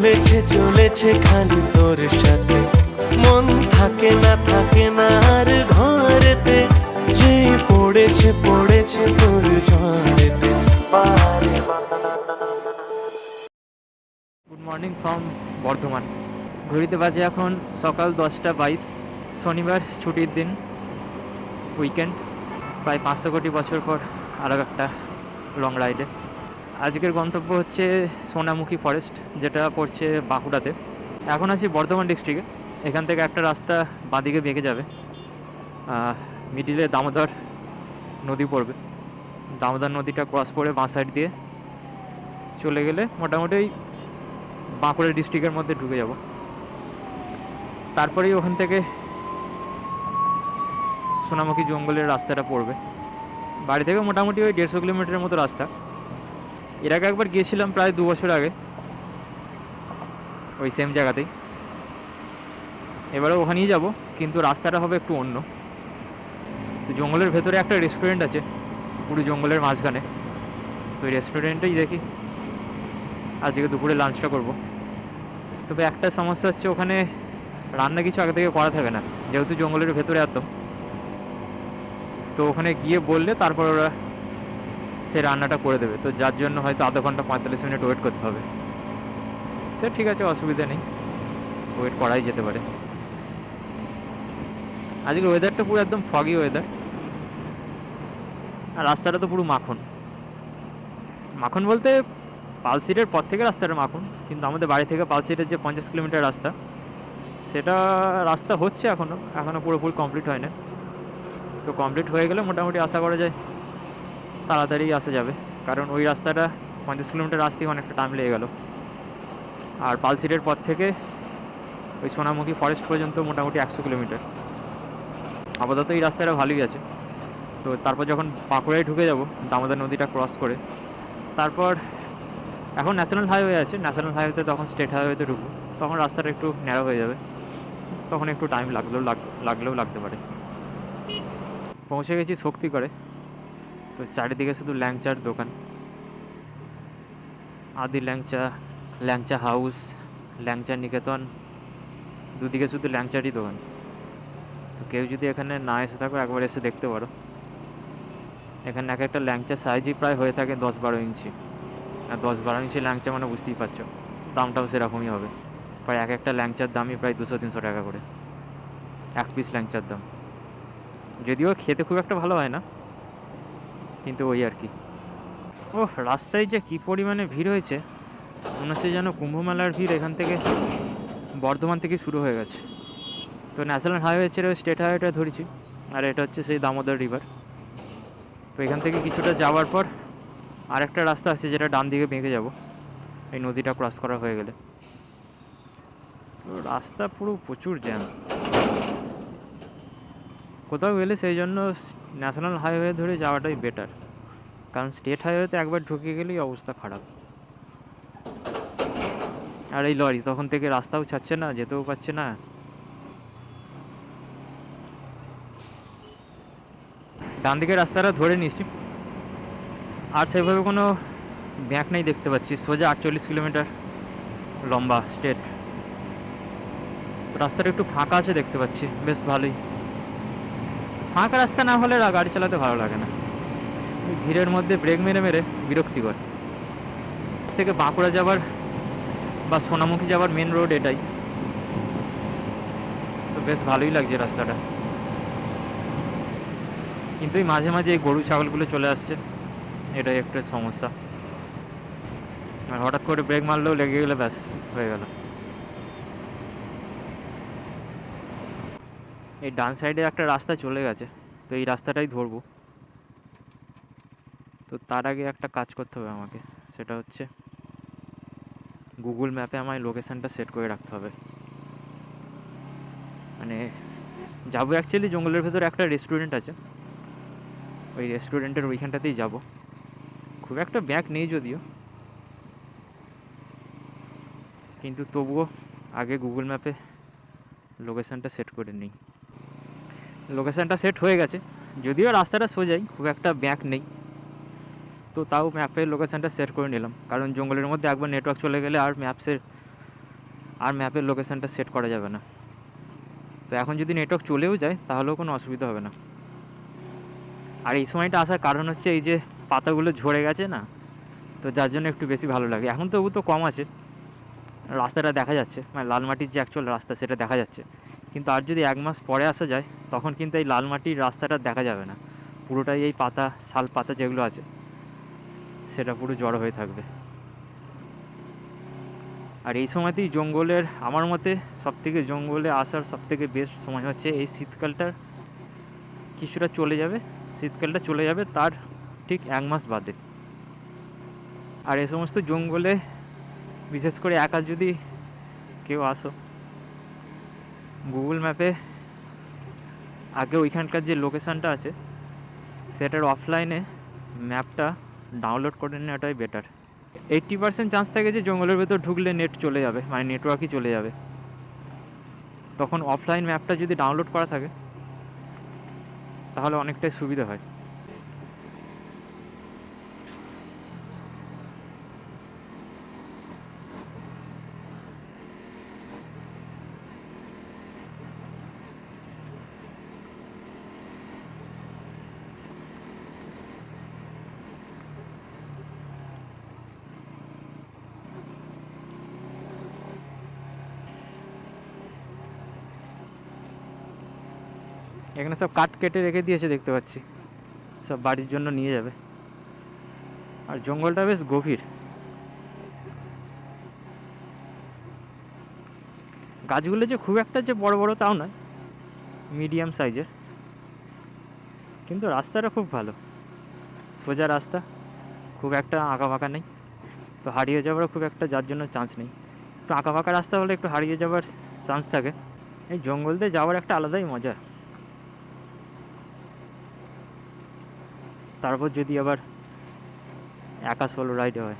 চলেছে চলেছে খালি তোর সাথে। মন থাকে না থাকে না আর ঘরেতে। যে পড়েছে পড়েছে তোর ঝড়েতে। Good morning from Bardhaman. ঘড়িতে বাজে এখন সকাল দশটা বাইশ। শনিবার ছুটির দিন উইকেন্ড প্রায় পাঁচশো কোটি বছর পর আরও একটা লং রাইডে আজকের গন্তব্য হচ্ছে সোনামুখী ফরেস্ট যেটা পড়ছে বাঁকুড়াতে। এখন আছি বর্ধমান ডিস্ট্রিক্টে এখান থেকে একটা রাস্তা বাঁদিকে বেঁকে যাবে। মিডিলে দামোদর নদী পড়বে। দামোদর নদীটা ক্রস করে বাঁ সাইড দিয়ে চলে গেলে মোটামুটি ওই বাঁকুড়া ডিস্ট্রিক্টের মধ্যে ঢুকে যাব। তারপরেই ওখান থেকে সোনামুখী জঙ্গলের রাস্তাটা পড়বে। বাড়ি থেকে মোটামুটি ওই দেড়শো কিলোমিটারের মতো রাস্তা। এর আগে একবার গিয়েছিলাম প্রায় দু বছর আগে। ওই সেম জায়গাতেই। এবারে ওখানেই যাব, কিন্তু রাস্তাটা হবে একটু অন্য। তো জঙ্গলের ভেতরে একটা রেস্টুরেন্ট আছে, পুরো জঙ্গলের মাঝখানে। তো ওই রেস্টুরেন্টেই দেখি, আজকে দুপুরে লাঞ্চটা করব। তবে একটা সমস্যা হচ্ছে, ওখানে রান্না কিছু আগে থেকে করা থাকে না, যেহেতু জঙ্গলের ভেতরে এত তো ওখানে গিয়ে বললে, তারপর ওরা সেই রান্নাটা করে দেবে। তো যার জন্য হয়তো আধা ঘণ্টা পঁয়তাল্লিশ মিনিট ওয়েট করতে হবে। সে ঠিক আছে, অসুবিধা নেই। ওয়েট করাই যেতে পারে। আজকের ওয়েদারটা পুরো একদম ফগি ওয়েদার আর রাস্তাটা তো পুরো মাখন। মাখন বলতে পালসিটের পর থেকে রাস্তাটা মাখন, কিন্তু আমাদের বাড়ি থেকে পালসিটের যে পঞ্চাশ কিলোমিটার রাস্তা, সেটা রাস্তা হচ্ছে এখনও এখনও পুরোপুরি কমপ্লিট হয় না তো কমপ্লিট হয়ে গেলে মোটামুটি আশা করা যায় তাড়াতাড়ি আসা যাবে। কারণ ওই রাস্তাটা পঞ্চাশ কিলোমিটার রাস্তায় অনেকটা টাইম লেগে গেল। আর পালসিটের পর থেকে ওই সোনামুখী ফরেস্ট পর্যন্ত মোটামুটি একশো কিলোমিটার। আপাতত এই রাস্তাটা ভালোই আছে। তো তারপর যখন বাঁকুড়ায় ঢুকে যাব, দামোদর নদীটা ক্রস করে, তারপর এখন ন্যাশনাল হাইওয়ে আছে। ন্যাশনাল হাইওয়েতে তখন স্টেট হাইওয়েতে ঢুকবো। তখন রাস্তাটা একটু ন্যারো হয়ে যাবে। তখন একটু টাইম লাগলেও লাগ, লাগলেও লাগতে পারে। পৌঁছে গেছি শক্তি করে তো চারিদিকে শুধু ল্যাংচার দোকান। আদি ল্যাংচা ল্যাংচা হাউস, ল্যাংচা নিকেতন, দুদিকে শুধু ল্যাংচারই দোকান। তো কেউ যদি এখানে না এসে থাকো, একবার এসে দেখতে পারো। এখানে এক একটা ল্যাংচা সাইজই প্রায় হয়ে থাকে দশ বারো ইঞ্চি। আর দশ বারো ইঞ্চি ল্যাংচা মানে বুঝতেই পারছ, দামটাও সেরকমই হবে। প্রায় এক একটা ল্যাংচার দামই প্রায় দুশো, তিনশো টাকা করে। এক পিস ল্যাংচার দাম। যদিও খেতে খুব একটা ভালো হয় না কিন্তু ওই আর কি। ও রাস্তায় যে কী পরিমাণে ভিড় হয়েছে, মনে হচ্ছে যেন কুম্ভ মেলার ভিড় এখান থেকে বর্ধমান থেকে শুরু হয়ে গেছে। তো ন্যাশনাল হাইওয়ে ছেড়ে স্টেট হাইওয়েটা ধরেছি, আর এটা হচ্ছে সেই দামোদর রিভার। তো এখান থেকে কিছুটা যাওয়ার পর আরেকটা রাস্তা আছে যেটা ডান দিকে বেঁকে যাব, এই নদীটা ক্রস করা হয়ে গেলে। তো রাস্তা পুরো প্রচুর জ্যাম কোথাও গেলে সেই জন্য ন্যাশনাল হাইওয়ে ধরে যাওয়াটাই বেটার কারণ স্টেট হাইওয়েতে একবার ঢুকে গেলেই অবস্থা খারাপ। আর এই লরি তখন থেকে রাস্তাও ছাড়ছে না, যেতেও পারছে না। ডান দিকে রাস্তাটা ধরে নিচ্ছি আর সেভাবে কোনো ব্যাঁক নেই দেখতে পাচ্ছি, সোজা আটচল্লিশ কিলোমিটার লম্বা স্টেট রাস্তাটা একটু ফাঁকা আছে দেখতে পাচ্ছি, বেশ ভালোই। ফাঁকা রাস্তা না হলে গাড়ি চালাতে ভালো লাগে না। ভিড়ের মধ্যে ব্রেক মেরে মেরে বিরক্তিকর। থেকে বাঁকুড়া যাবার বা সোনামুখী যাবার মেন রোড এটাই। তো বেশ ভালোই লাগছে রাস্তাটা। কিন্তু এই মাঝে মাঝে এই গরু, ছাগলগুলো চলে আসছে। এটাই একটা সমস্যা। আর হঠাৎ করে ব্রেক মারলেও লেগে গেলে ব্যাস হয়ে গেল। এই ডান সাইডে একটা রাস্তা চলে গেছে, তো এই রাস্তাটাই ধরবো। তো তার আগে একটা কাজ করতে হবে আমাকে, সেটা হচ্ছে গুগল ম্যাপে আমায় লোকেশানটা সেট করে রাখতে হবে। মানে যাব অ্যাকচুয়ালি জঙ্গলের ভেতরে একটা রেস্টুরেন্ট আছে। ওই রেস্টুরেন্টের ওইখানটাতেই যাব। খুব একটা ব্যাগ নেই যদিও। কিন্তু তবুও আগে গুগল ম্যাপে লোকেশানটা সেট করে নিই। লোকেশানটা সেট হয়ে গেছে। যদিও রাস্তাটা সোজাই, খুব একটা ব্যাক নেই। তো তাও ম্যাপের লোকেশানটা সেট করে নিলাম। কারণ জঙ্গলের মধ্যে একবার নেটওয়ার্ক চলে গেলে আর ম্যাপসের, আর ম্যাপের লোকেশানটা সেট করা যাবে না। তো এখন যদি নেটওয়ার্ক চলেও যায়, তাহলেও কোনো অসুবিধা হবে না। আর এই সময়টা আসার কারণ হচ্ছে এই যে পাতাগুলো ঝরে গেছে না, তো যার জন্য একটু বেশি ভালো লাগে। এখন তো তবু তো কম আছে। রাস্তাটা দেখা যাচ্ছে। মানে লাল মাটির যে অ্যাকচুয়াল রাস্তা, সেটা দেখা যাচ্ছে। কিন্তু আর যদি এক মাস পরে আসা যায়, তখন কিন্তু এই লাল মাটির রাস্তাটা দেখা যাবে না। পুরোটাই এই পাতা, শাল পাতা যেগুলো আছে, সেটা পুরো জড়ো হয়ে থাকবে। আর এই সময়তেই জঙ্গলের, আমার মতে সবথেকে জঙ্গলে আসার সবথেকে বেস্ট সময় হচ্ছে এই শীতকালটার কিছুটা চলে যাবে। শীতকালটা চলে যাবে তার ঠিক এক মাস বাদে। আর এই সমস্ত জঙ্গলে, বিশেষ করে একা যদি কেউ আসো গুগল ম্যাপে আগে ওইখানকার যে লোকেশানটা আছে, সেটার অফলাইনে ম্যাপটা ডাউনলোড করে নেওয়াটাই বেটার এইট্টি পার্সেন্ট চান্স থাকে যে জঙ্গলের ভেতর ঢুকলে নেট চলে যাবে মানে নেটওয়ার্কই চলে যাবে। তখন অফলাইন ম্যাপটা যদি ডাউনলোড করা থাকে, তাহলে অনেকটাই সুবিধা হয়। এখানে সব কাঠ কেটে রেখে দিয়েছে দেখতে পাচ্ছি। সব বাড়ির জন্য নিয়ে যাবে। আর জঙ্গলটা বেশ গভীর। গাছগুলো যে খুব একটা যে বড় বড় তাও নয় মিডিয়াম সাইজের কিন্তু রাস্তাটা খুব ভালো। সোজা রাস্তা, খুব একটা আঁকা ফাঁকা নেই। তো হারিয়ে যাওয়ার খুব একটা যার জন্য চান্স নেই। একটু আঁকা ফাঁকা রাস্তা হলে একটু হারিয়ে যাওয়ার চান্স থাকে। এই জঙ্গল দিয়ে যাওয়ার একটা আলাদাই মজা। তারপর যদি আবার একা সোলো রাইডে হয়।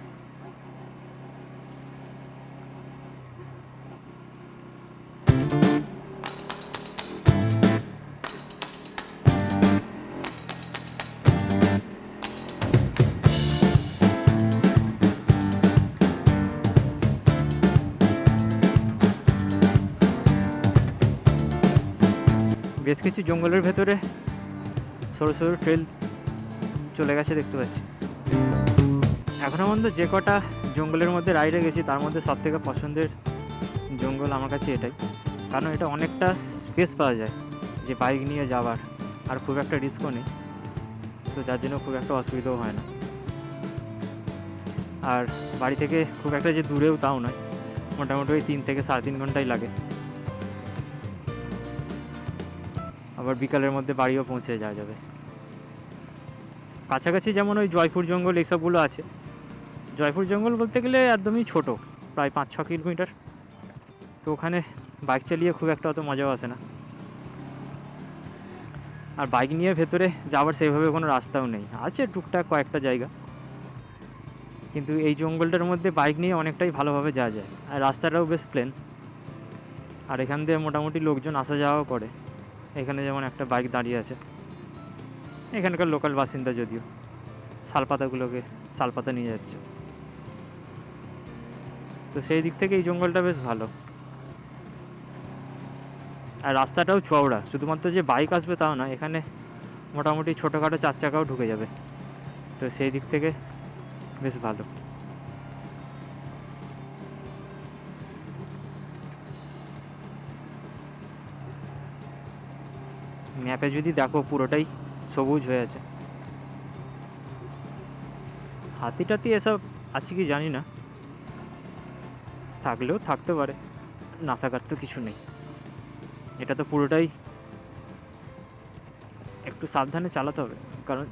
বেশ কিছু জঙ্গলের ভেতরে সরু সরু ট্রেল চলে গেছে দেখতে পাচ্ছি। এখনও পর্যন্ত যে কটা জঙ্গলের মধ্যে রাইডে গেছি, তার মধ্যে সব থেকে পছন্দের জঙ্গল আমার কাছে এটাই। কারণ এটা অনেকটা স্পেস পাওয়া যায় যে বাইক নিয়ে যাওয়ার, আর খুব একটা রিস্কও নেই। তো যার জন্য খুব একটা অসুবিধাও হয় না। আর বাড়ি থেকে খুব একটা যে দূরেও তাও নয়, মোটামুটি ওই তিন থেকে সাড়ে তিন ঘন্টাই লাগে। আবার বিকালের মধ্যে বাড়িও পৌঁছে যাওয়া যাবে। কাছাকাছি যেমন ওই জয়পুর জঙ্গল এইসবগুলো আছে। জয়পুর জঙ্গল বলতে গেলে একদমই ছোট, প্রায় পাঁচ ছ কিলোমিটার। তো ওখানে বাইক চালিয়ে খুব একটা অত মজাও আসে না। আর বাইক নিয়ে ভেতরে যাওয়ার সেইভাবে কোনো রাস্তাও নেই। আছে টুকটাক কয়েকটা জায়গা। কিন্তু এই জঙ্গলটার মধ্যে বাইক নিয়ে অনেকটাই ভালোভাবে যাওয়া যায়। আর রাস্তাটাও বেশ প্লেন আর এখান দিয়ে মোটামুটি লোকজন আসা যাওয়াও করে। এখানে যেমন একটা বাইক দাঁড়িয়ে আছে। এখানকার লোকাল বাসিন্দা যদিও। শালপাতাগুলোকে শালপাতা নিয়ে যাচ্ছে। তো সেই দিক থেকে এই জঙ্গলটা বেশ ভালো। আর রাস্তাটাও চওড়া, শুধুমাত্র যে বাইক আসবে তাও না এখানে মোটামুটি ছোটোখাটো চার চাকাও ঢুকে যাবে। তো সেই দিক থেকে বেশ ভালো। ম্যাপে যদি দেখো পুরোটাই সবুজ হয়ে আছে। হাতি টাতি এসব আছে কি জানি না। থাকলেও থাকতে পারে, না থাকার তো কিছু নেই। এটা তো পুরোটাই একটু সাবধানে চালাতে হবে, কারণ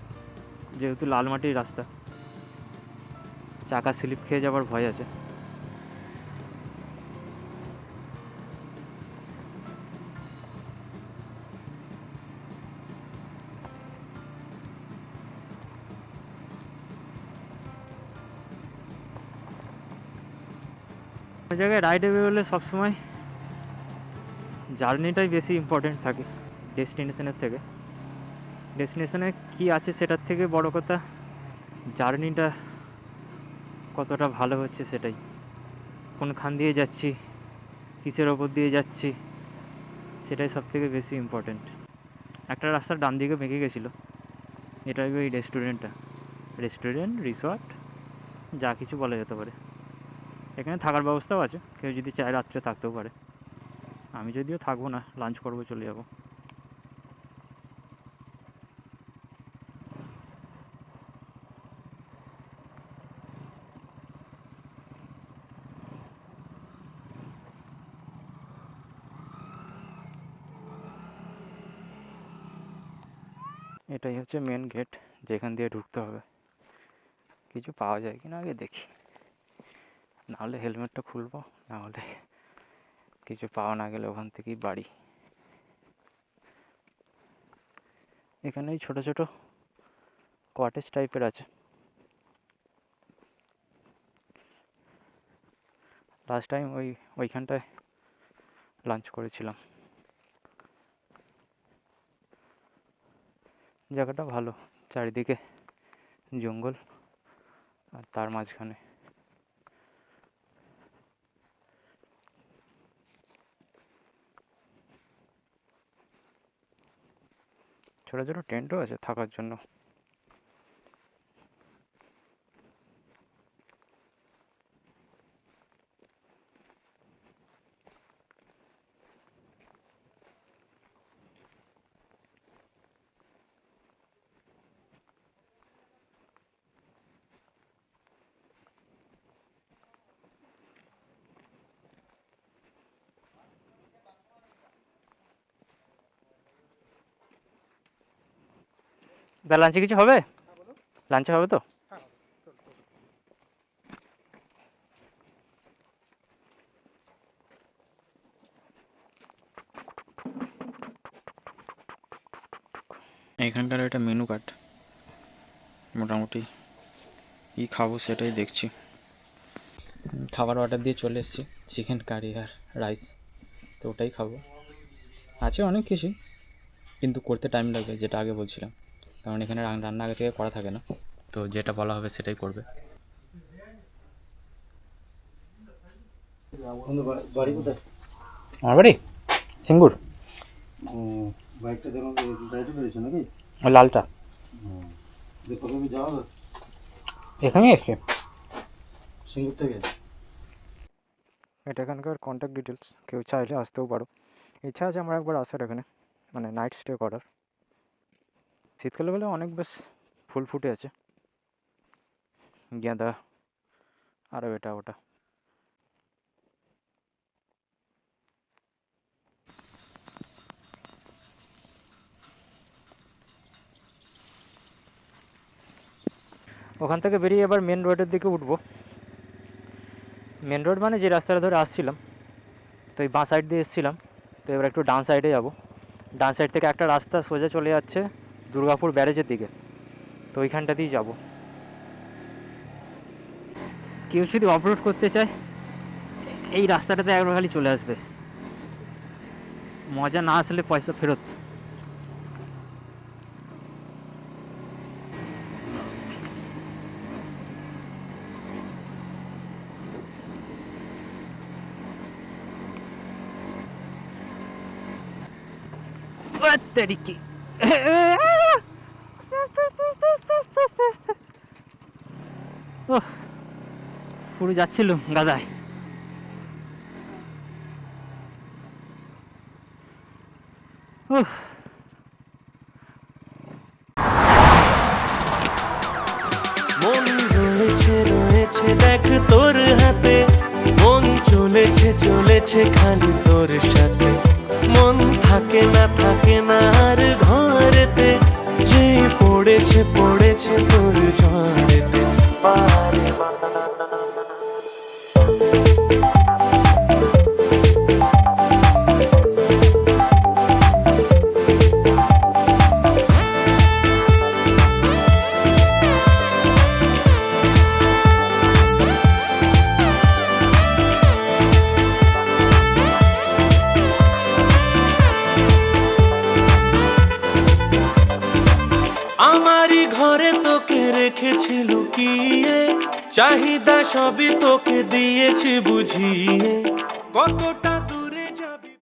যেহেতু লাল মাটির রাস্তা, চাকা স্লিপ খেয়ে যাবার ভয় আছে। জায়গায় রাইডে বেরোলে সবসময় জার্নিটাই বেশি ইম্পর্টেন্ট থাকে ডেস্টিনেশনের থেকে। ডেস্টিনেশনে কি আছে সেটার থেকে বড় কথা জার্নিটা কতটা ভালো হচ্ছে সেটাই। কোনখান দিয়ে যাচ্ছি, কিসের ওপর দিয়ে যাচ্ছি, সেটাই সব থেকে বেশি ইম্পর্টেন্ট একটা রাস্তার ডান দিকে বেঁকে গেছিল এটা ওই রেস্টুরেন্টটা রেস্টুরেন্ট রিসর্ট যা কিছু বলা যেতে পারে। এখানে থাকার ব্যবস্থাও আছে। কেউ যদি চায় রাত্রে থাকতেও পারে। আমি যদিও থাকব না লাঞ্চ করব, চলে যাব। এটাই হচ্ছে মেন গেট যেখান দিয়ে ঢুকতে হবে। কিছু পাওয়া যায় কিনা আগে দেখি। নাহলে হেলমেটটা খুলবো, নাহলে কিছু পাওয়া না গেলে ওখান থেকেই বাড়ি। এখানে ছোটো ছোটো কটেজ টাইপের আছে। লাস্ট টাইম ওই, ওইখানটায় লাঞ্চ করেছিলাম। জায়গাটা ভালো, চারিদিকে জঙ্গল আর তার মাঝখানে। ছোটো ছোটো টেন্টও আছে থাকার জন্য। তা লাঞ্চে কিছু হবে? লাঞ্চে হবে তো? এখানকার একটা মেনু কার্ড মোটামুটি কী খাব সেটাই দেখছি। খাবার অর্ডার দিয়ে চলে এসেছি। চিকেন কারি আর রাইস তো ওটাই খাব। আছে অনেক কিছুই কিন্তু করতে টাইম লাগবে, যেটা আগে বলছিলাম। কারণ এখানে রান- রান্না আগে থেকে করা থাকে না। তো যেটা বলা হবে সেটাই করবে। আমার বাড়ি? সিঙ্গুর। ও বাইকটা দেখুন নাকি? লালটা। এখানেই এসছে সিঙ্গুর থেকে? এটা এখানকার কন্ট্যাক্ট ডিটেলস কেউ চাইলে আসতেও পারো। ইচ্ছা আছে আমার একবার আসার এখানে। মানে নাইট স্টে করার। শীতকালে বলে অনেক বেশ ফুল ফুটে আছে। গেঁদা আরও এটা ওটা। ওখান থেকে বেরিয়ে এবার মেন রোডের দিকে উঠবো। মেন রোড মানে যে রাস্তাটা ধরে আসছিলাম, তো এই বাঁ সাইড দিয়ে এসেছিলাম, তো এবার একটু ডান সাইডে যাব। ডান সাইড থেকে একটা রাস্তা সোজা চলে যাচ্ছে দুর্গাপুর ব্যারেজের দিকে। তো ওইখানটা দিয়েই যাব। কেউ যদি অফরোড করতে চায়, এই রাস্তাটাতে একবার খালি চলে আসবে। মজা না আসলে পয়সা ফেরত। ওহ পুরো যাচ্ছিল গাদায়। উফ। তোর হাতে। মন চলেছে চলেছে খালি তোর সাথে। মন থাকে না থাকে না আর ঘরেতে। যে পড়েছে পড়েছে তোর ঝড়েতে চাহিদা সবই তোকে দিয়েছি বুঝিয়ে। কত টাকা